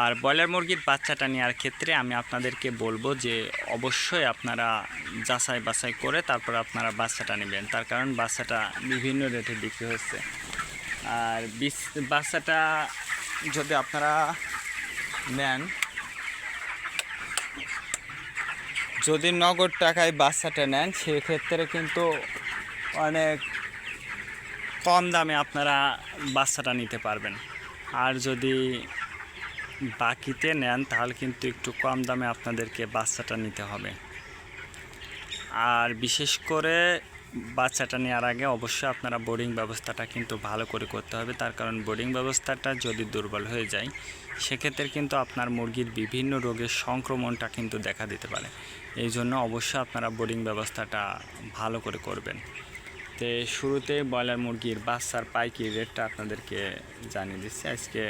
আর broiler মুরগির বাচ্চাটা নেওয়ার ক্ষেত্রে আমি আপনাদেরকে বলব যে অবশ্যই আপনারা যাচাই বাছাই করে তারপর আপনারা বাচ্চাটা নেবেন। তার কারণ বাচ্চাটা বিভিন্ন রেটে বিক্রি হচ্ছে। আর বাচ্চাটা যদি আপনারা নেন, যদি নগদ টাকায় বাচ্চাটা নেন, সেক্ষেত্রে কিন্তু অনেক কম দামে আপনারা বাচ্চাটা নিতে পারবেন। আর যদি বাকিতে নেন, তাহলে কিন্তু একটু কম দামে আপনাদেরকে বাচ্চাটা নিতে হবে। আর বিশেষ করে বাচ্চাটা নেওয়ার আগে অবশ্যই আপনারা বোর্ডিং ব্যবস্থাটা কিন্তু ভালো করে করতে হবে। তার কারণ বোর্ডিং ব্যবস্থাটা যদি দুর্বল হয়ে যায়, সেক্ষেত্রে কিন্তু আপনার মুরগির বিভিন্ন রোগের সংক্রমণটা কিন্তু দেখা দিতে পারে। এই জন্য অবশ্যই আপনারা বোর্ডিং ব্যবস্থাটা ভালো করে করবেন। তো শুরুতে ব্রয়লার মুরগির বাচ্চার পাইকারি রেটটা আপনাদেরকে জানিয়ে দিচ্ছি। আজকে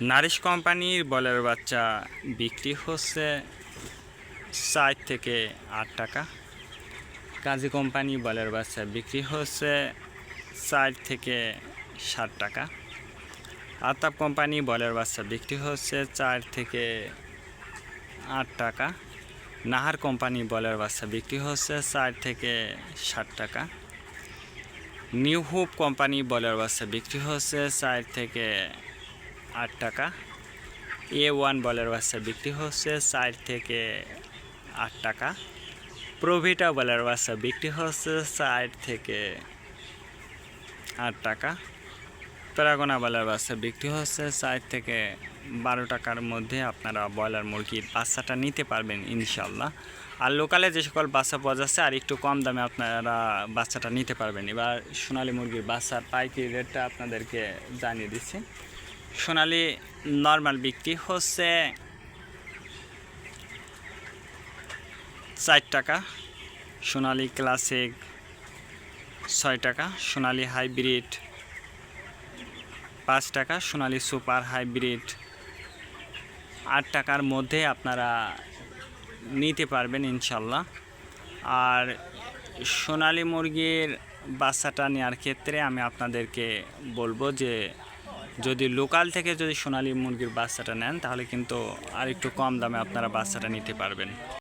নারিশ কোম্পানির বলের বাচ্চা বিক্রি হচ্ছে ষাট থেকে আট টাকা। কাজী কোম্পানি বলের বাচ্চা বিক্রি হচ্ছে ষাট থেকে ষাট টাকা। আতাপ কোম্পানি বলের বাচ্চা বিক্রি হচ্ছে চার থেকে আট টাকা। নাহার কোম্পানি বলের বাচ্চা বিক্রি হচ্ছে চার থেকে ষাট টাকা। নিউ হুপ কোম্পানি বলের বাচ্চা বিক্রি হচ্ছে চার থেকে আট টাকা। এ ওয়ান বলের বাচ্চা বিক্রি হচ্ছে চার থেকে আট টাকা। প্রভিটা বলের বাচ্চা বিক্রি হচ্ছে চার থেকে আট টাকা। প্যারাগোনা বলের বাচ্চা বিক্রি হচ্ছে চার থেকে বারো টাকার মধ্যে আপনারা ব্রয়লার মুরগির বাচ্চাটা নিতে পারবেন ইনশাল্লাহ আর লোকালে যে সকল বাচ্চা পাওয়া যাচ্ছে, আর একটু কম দামে আপনারা বাচ্চাটা নিতে পারবেন। এবার সোনালী মুরগির বাচ্চার পাইকারি রেটটা আপনাদেরকে জানিয়ে দিচ্ছি। সোনালি নর্মাল বিক্রি হচ্ছে চার টাকা, সোনালি ক্লাসিক ছয় টাকা, সোনালি হাইব্রিড পাঁচ টাকা, সোনালি সুপার হাইব্রিড আট টাকার মধ্যে আপনারা নিতে পারবেন ইনশাল্লাহ। আর সোনালি মুরগির বাচ্চাটা নেওয়ার ক্ষেত্রে আমি আপনাদেরকে বলব যে যদি লোকাল থেকে যদি সোনালি মুরগির বাচ্চাটা নেন, তাহলে কিন্তু আর একটু কম দামে আপনারা বাচ্চাটা নিতে পারবেন।